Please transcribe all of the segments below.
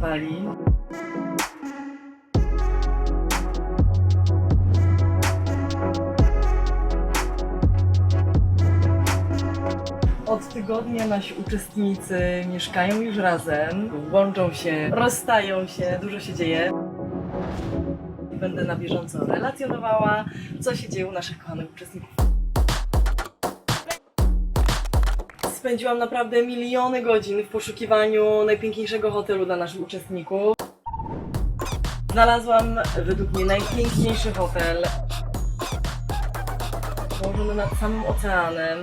Bali. Od tygodnia nasi uczestnicy mieszkają już razem, łączą się, rozstają się, dużo się dzieje. Będę na bieżąco relacjonowała, co się dzieje u naszych kochanych uczestników. Spędziłam naprawdę miliony godzin w poszukiwaniu najpiękniejszego hotelu dla naszych uczestników. Znalazłam według mnie najpiękniejszy hotel. Położony nad samym oceanem.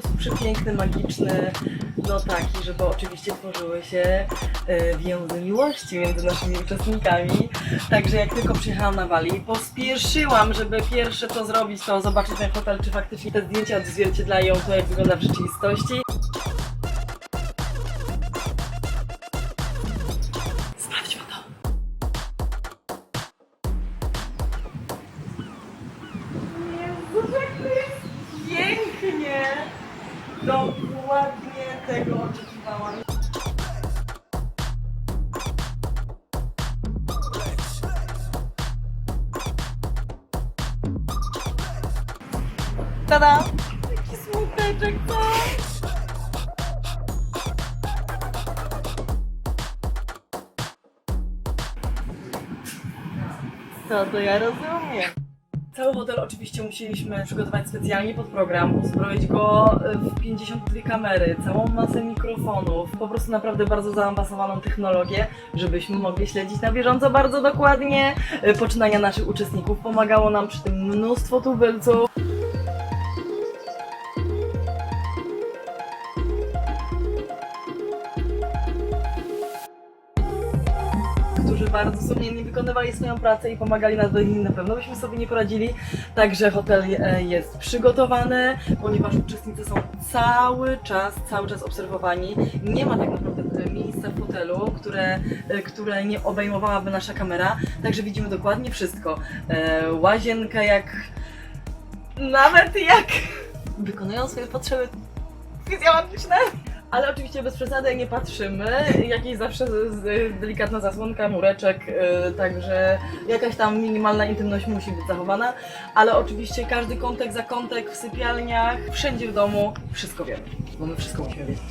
Prostu przepiękny, magiczny, no taki, żeby oczywiście tworzyły się e, więzy miłości między naszymi uczestnikami. Także jak tylko przyjechałam na Bali, pospieszyłam, żeby pierwsze co zrobić, to zobaczyć ten hotel, czy faktycznie te zdjęcia odzwierciedlają to, jak wygląda w rzeczywistości. Dokładnie tego oczekiwałam. Tada! Jaki smuteczek, co? To to ja rozumiem. Cały hotel oczywiście musieliśmy przygotować specjalnie pod program, uzbroić go w 52 kamery, całą masę mikrofonów, po prostu naprawdę bardzo zaawansowaną technologię, żebyśmy mogli śledzić na bieżąco bardzo dokładnie e, poczynania naszych uczestników. Pomagało nam przy tym mnóstwo tubylców. Którzy bardzo sumiennie wykonywali swoją pracę i pomagali nas do nich, na pewno byśmy sobie nie poradzili. Także hotel e, jest przygotowany, ponieważ uczestnicy są cały czas, cały czas obserwowani. Nie ma tak naprawdę e, miejsca w hotelu, które, e, które nie obejmowałaby nasza kamera, także widzimy dokładnie wszystko. Łazienkę jak... nawet jak wykonują swoje potrzeby fizjologiczne. Ale oczywiście bez przesady nie patrzymy. Jakieś zawsze delikatna zasłonka, mureczek, yy, także jakaś tam minimalna intymność musi być zachowana. Ale oczywiście każdy kątek za kątek w sypialniach, wszędzie w domu, wszystko wiemy, bo my wszystko musimy wiedzieć.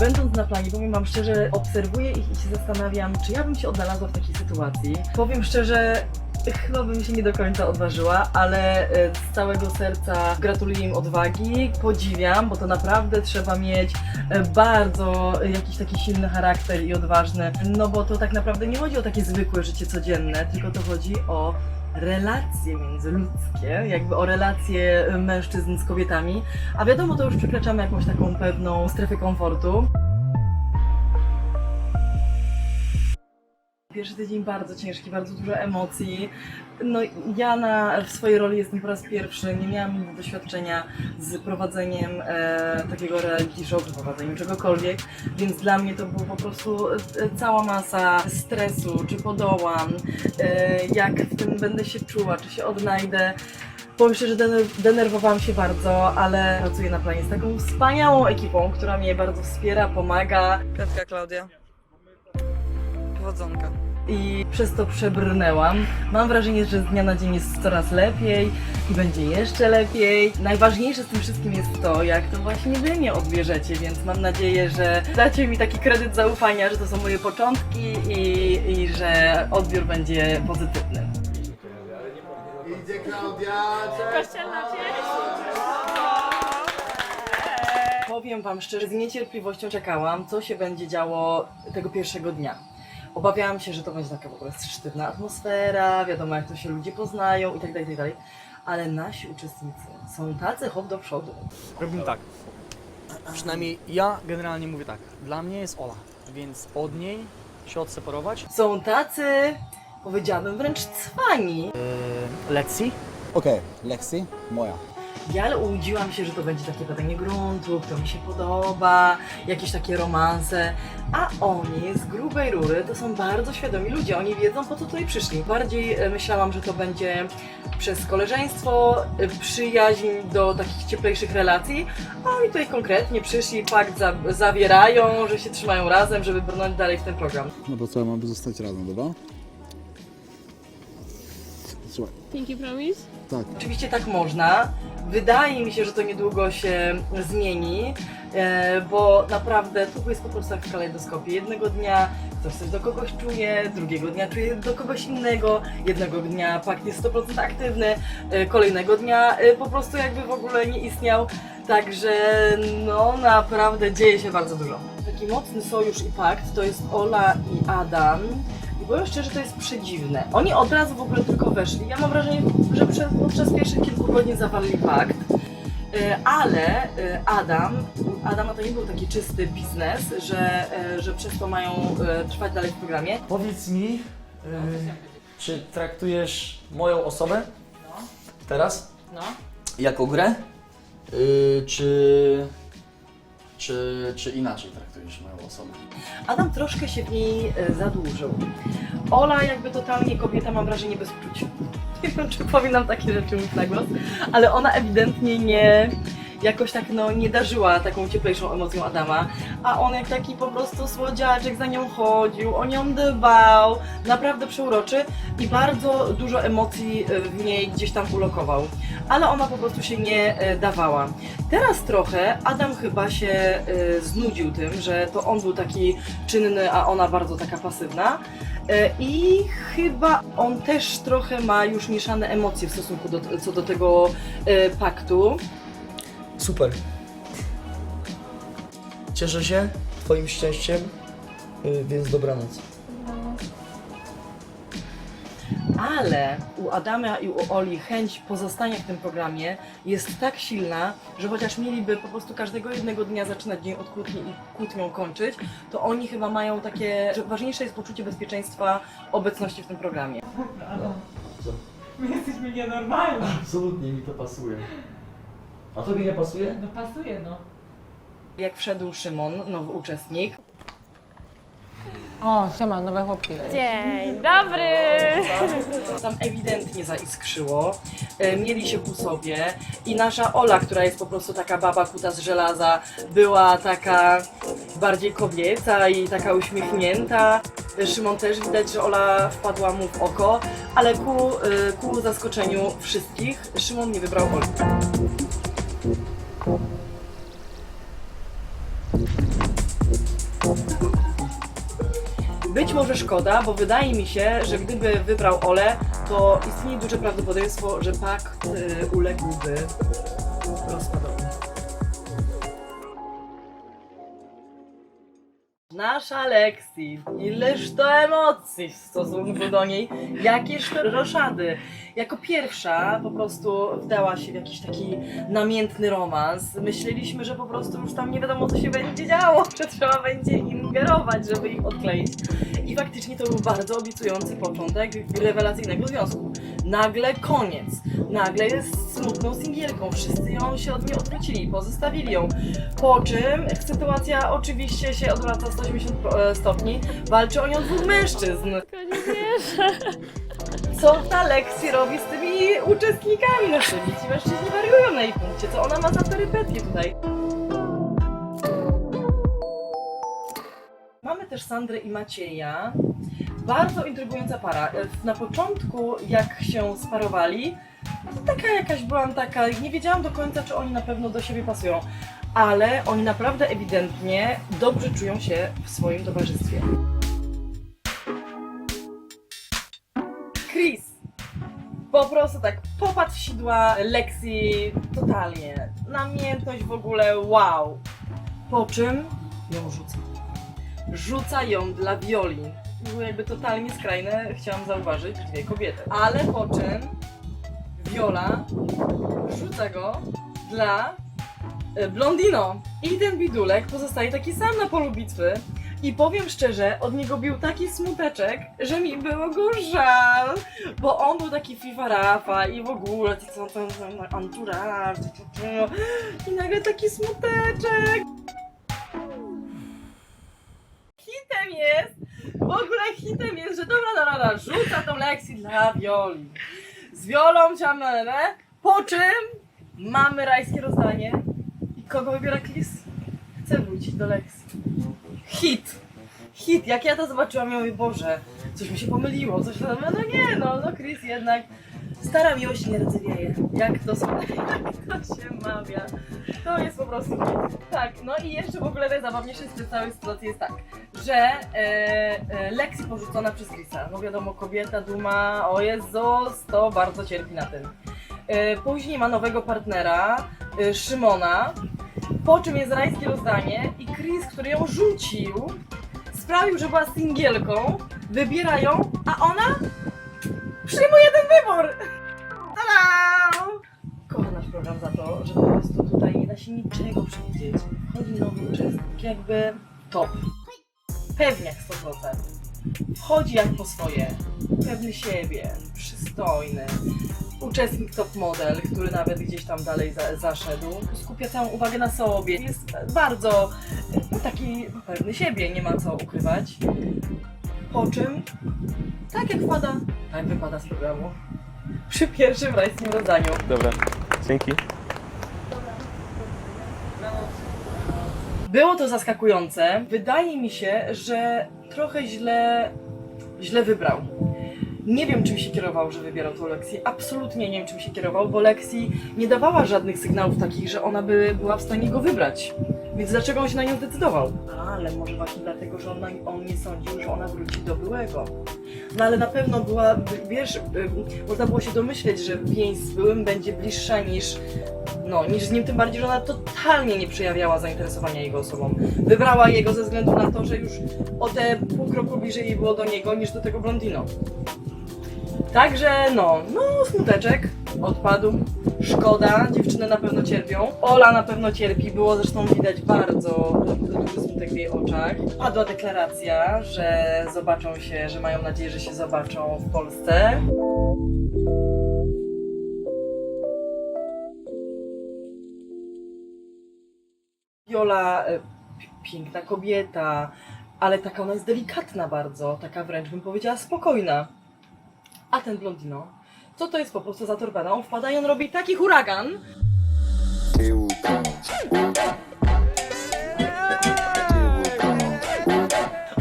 Będąc na planie, powiem Wam szczerze, obserwuję ich i się zastanawiam, czy ja bym się odnalazła w takiej sytuacji. Powiem szczerze, chyba bym się nie do końca odważyła, ale e, z całego serca gratuluję im odwagi, podziwiam, bo to naprawdę trzeba mieć e, bardzo jakiś taki silny charakter i odważny, no bo to tak naprawdę nie chodzi o takie zwykłe życie codzienne, tylko to chodzi o relacje międzyludzkie, jakby o relacje mężczyzn z kobietami, a wiadomo, to już przekraczamy jakąś taką pewną strefę komfortu. Pierwszy tydzień bardzo ciężki, bardzo dużo emocji. No ja na, w swojej roli jestem po raz pierwszy, nie miałam doświadczenia z prowadzeniem e, takiego reality show, prowadzeniem czegokolwiek, więc dla mnie to było po prostu e, cała masa stresu, czy podołam, e, jak w tym będę się czuła, czy się odnajdę. Powiem szczerze, dener- denerwowałam się bardzo, ale pracuję na planie z taką wspaniałą ekipą, która mnie bardzo wspiera, pomaga. Piątka Klaudia. Powodzonka. i przez to przebrnęłam. Mam wrażenie, że z dnia na dzień jest coraz lepiej i będzie jeszcze lepiej. Najważniejsze z tym wszystkim jest to, jak to właśnie Wy mnie odbierzecie, więc mam nadzieję, że dacie mi taki kredyt zaufania, że to są moje początki i, i że odbiór będzie pozytywny. Idzie Klaudia, cześć! Powiem Wam szczerze, z niecierpliwością czekałam, co się będzie działo tego pierwszego dnia. Obawiałam się, że to będzie taka w ogóle sztywna atmosfera, wiadomo jak to się ludzie poznają i tak dalej, i tak dalej. Ale nasi uczestnicy są tacy hop do przodu. Robimy tak. Przynajmniej ja generalnie mówię tak. Dla mnie jest Ola, więc od niej się odseparować. Są tacy, powiedziałabym wręcz cwani. Yy, Lexi. Okej, Lexi, moja. Ja ale ułudziłam się, że to będzie takie badanie gruntu, kto mi się podoba, jakieś takie romanse, a oni z grubej rury to są bardzo świadomi ludzie, oni wiedzą po co tutaj przyszli. Bardziej e, myślałam, że to będzie przez koleżeństwo, e, przyjaźń do takich cieplejszych relacji, a oni tutaj konkretnie przyszli, pakt za, zawierają, że się trzymają razem, żeby brnąć dalej w ten program. No bo co, mamy zostać razem, dobra? Słuchaj, Pinky Promise? tak. Oczywiście tak można. Wydaje mi się, że to niedługo się zmieni, e, bo naprawdę tu jest po prostu jak w kalejdoskopie. Jednego dnia ktoś coś do kogoś czuje, drugiego dnia czuje do kogoś innego, jednego dnia pakt jest 100% aktywny, e, kolejnego dnia e, po prostu jakby w ogóle nie istniał. Także no naprawdę dzieje się bardzo dużo. Taki mocny sojusz i pakt to jest Ola i Adam. Powiem szczerze, to jest przedziwne. Oni od razu w ogóle tylko weszli. Ja mam wrażenie, że przez, podczas pierwszych kilku godzin zawarli pakt. E, Ale e, Adam, Adama to nie był taki czysty biznes, że, e, że przez to mają trwać dalej w programie. Powiedz mi, czy traktujesz moją osobę teraz No. jako grę, czy, czy, czy inaczej traktujesz moją osobę? Adam troszkę się w niej e, zadłużył. Ola jakby totalnie kobieta, mam wrażenie, bez czuć. Nie wiem, czy powinnam takie rzeczy mówić na głos, ale ona ewidentnie nie jakoś tak no nie darzyła taką cieplejszą emocją Adama, a on jak taki po prostu słodziaczek za nią chodził, o nią dbał, naprawdę przeuroczy i bardzo dużo emocji e, w niej gdzieś tam ulokował, ale ona po prostu się nie e, dawała. Teraz trochę Adam chyba się e, znudził tym, że to on był taki czynny, a ona bardzo taka pasywna. I chyba on też trochę ma już mieszane emocje w stosunku do, co do tego paktu. Super. Cieszę się Twoim szczęściem, y, więc dobranoc. Ale u Adama i u Oli chęć pozostania w tym programie jest tak silna, że chociaż mieliby po prostu każdego jednego dnia zaczynać dzień od kłótni i kłótnią kończyć, to oni chyba mają takie, że ważniejsze jest poczucie bezpieczeństwa obecności w tym programie. My jesteśmy nienormalni. Absolutnie mi to pasuje. A Tobie nie pasuje? No pasuje, no. Jak wszedł Szymon, nowy uczestnik, O, siema, nowe chłopki. Dzień dobry! tam ewidentnie zaiskrzyło, e, mieli się ku sobie i nasza Ola, która jest po prostu taka baba kuta z żelaza, była taka bardziej kobieca i taka uśmiechnięta. E, Szymon też widać, że Ola wpadła mu w oko, ale ku, e, ku zaskoczeniu wszystkich Szymon nie wybrał Oli. Być może szkoda, bo wydaje mi się, że gdyby wybrał Ole, to istnieje duże prawdopodobieństwo, że pakt y, uległby rozpadowi. Nasza Lexi, ileż to emocji w stosunku do niej, jakież to roszady. Jako pierwsza po prostu wdała się w jakiś taki namiętny romans. Myśleliśmy, że po prostu już tam nie wiadomo co się będzie działo, że trzeba będzie ingerować, żeby ich odkleić. I faktycznie to był bardzo obiecujący początek rewelacyjnego związku. Nagle koniec. Nagle jest smutną singielką. Wszyscy ją się od niej odwrócili, pozostawili ją. Po czym sytuacja oczywiście się odwraca 180 e, stopni. Walczy o nią dwóch mężczyzn. Co ta Lexi robi z tymi uczestnikami naszymi? Ci mężczyźni wariują na jej punkcie. Co ona ma za perypetie tutaj? Mamy też Sandrę i Macieja. Bardzo intrygująca para. E, Na początku, jak się sparowali, to taka jakaś byłam taka, nie wiedziałam do końca, czy oni na pewno do siebie pasują, ale oni naprawdę ewidentnie dobrze czują się w swoim towarzystwie. Chris! Po prostu tak, popadł w sidła Lexi totalnie. Namiętność w ogóle wow. Po czym ją rzuca. Rzuca ją dla Violi. Było jakby totalnie skrajne, chciałam zauważyć, dwie kobiety. Ale po czym Viola rzuca go dla e, Blondino. I ten bidulek pozostaje taki sam na polu bitwy I powiem szczerze, od niego bił taki smuteczek, że mi było go żal, bo on był taki FIFA Rafa i w ogóle to co tam tam entourage, to, to, to. i nagle taki smuteczek. Hitem jest, ogóle hitem jest, że dobra, dobra, dobra, rzuca tą lekcję dla Wioli. Z Wiolą ciam na lewę, po czym mamy rajskie rozdanie. I kogo wybiera Klis? Chcę wrócić do lekcji. Hit! Hit! Jak ja to zobaczyłam, ja mówię, Boże, coś mi się pomyliło, coś tam, no nie, no, no Chris jednak stara miłość nie rdzewieje. Jak to, są- jak to się mawia. To jest po prostu hit. Tak, no i jeszcze w ogóle najzabawniejsze z tej całej sytuacji jest tak, że e, e, Lexi porzucona przez Chrisa. No wiadomo, kobieta, duma, o Jezus, to bardzo cierpi na tym. E, później ma nowego partnera, e, Szymona, po czym jest rajskie rozdanie i Chris, który ją rzucił, sprawił, że była singielką, wybiera ją, a ona przyjmuje ten wybór! Tada! Kocham nasz program za to, że po prostu tutaj nie da się niczego przewidzieć. Chodzi nowy uczestnik, jakby top. Pewniak 100%. Chodzi jak po swoje. Pewny siebie, przystojny. Uczestnik top model, który nawet gdzieś tam dalej za, zaszedł. Skupia całą uwagę na sobie. Jest bardzo no, taki pewny siebie, nie ma co ukrywać. Po czym, tak jak wpada, tak wypada z programu. Przy pierwszym rajskim rozdaniu. Dobra, dzięki. Było to zaskakujące. Wydaje mi się, że trochę źle, źle wybrał. Nie wiem, czym się kierował, że wybierał tą Lexi. Absolutnie nie wiem, czym się kierował, bo Lexi nie dawała żadnych sygnałów takich, że ona by była w stanie go wybrać. Więc dlaczego on się na nią zdecydował? Ale może właśnie dlatego, że on, on nie sądził, że ona wróci do byłego. No ale na pewno była, wiesz, można było się domyśleć, że więź z byłym będzie bliższa niż, no, niż z nim, tym bardziej, że ona totalnie nie przejawiała zainteresowania jego osobą. Wybrała jego ze względu na to, że już o te pół kroku bliżej było do niego niż do tego blondino. Także no, no smuteczek odpadł. Szkoda, dziewczyny na pewno cierpią. Ola na pewno cierpi, było zresztą widać bardzo duży smutek w jej oczach. Padła deklaracja, że zobaczą się, że mają nadzieję, że się zobaczą w Polsce. Viola, e, pi- piękna kobieta, ale taka ona jest delikatna bardzo, taka wręcz bym powiedziała spokojna. A ten blondino, co to jest po prostu za torpeda? On wpada i on robi taki huragan.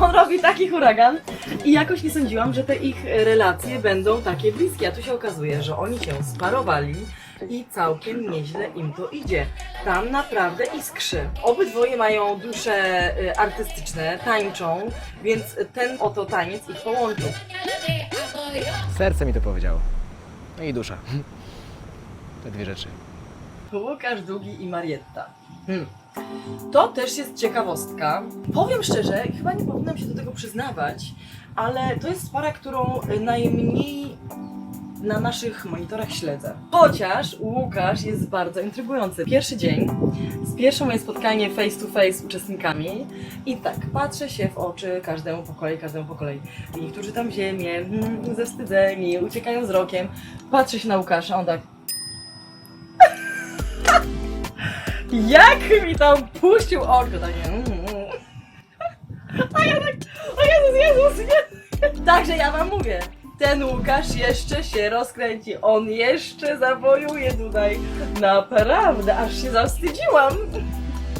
On robi taki huragan i jakoś nie sądziłam, że te ich relacje będą takie bliskie. A tu się okazuje, że oni się sparowali i całkiem nieźle im to idzie. Tam naprawdę iskrzy. Obydwoje mają dusze y, artystyczne, tańczą, więc ten oto taniec ich połączył. Serce mi to powiedziało. No i dusza. Te dwie rzeczy. Łukasz Długi i Marietta. Hmm. To też jest ciekawostka. Powiem szczerze, chyba nie powinnam się do tego przyznawać, ale to jest para, którą najmniej na naszych monitorach śledzę. Chociaż Łukasz jest bardzo intrygujący. Pierwszy dzień, z pierwsze moje spotkanie face to face z uczestnikami i tak, patrzę się w oczy każdemu po kolei, każdemu po kolei. Niektórzy tam ziemię, mm, zawstydzeni, uciekają wzrokiem. Patrzę się na Łukasza, on tak Jak mi tam puścił oko, takie. A ja tak, o Jezus, Jezus, Jezus. Także ja wam mówię, ten Łukasz jeszcze się rozkręci, on jeszcze zawojuje tutaj. Naprawdę, aż się zawstydziłam.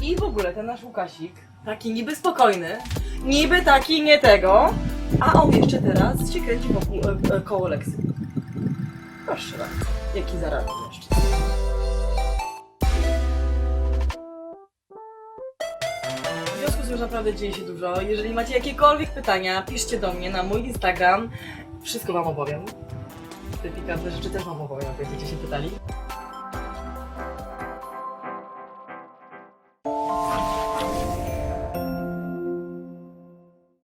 I w ogóle ten nasz Łukasik, taki niby spokojny, niby taki nie tego, a on jeszcze teraz się kręci wokół e, e, koło Leksy. Proszę bardzo, jaki zaradny mężczyzna. W związku z tym, że naprawdę dzieje się dużo. Jeżeli macie jakiekolwiek pytania, piszcie do mnie na mój Instagram. Wszystko Wam opowiem. Te pikantne rzeczy też Wam opowiem, jak będziecie się pytali.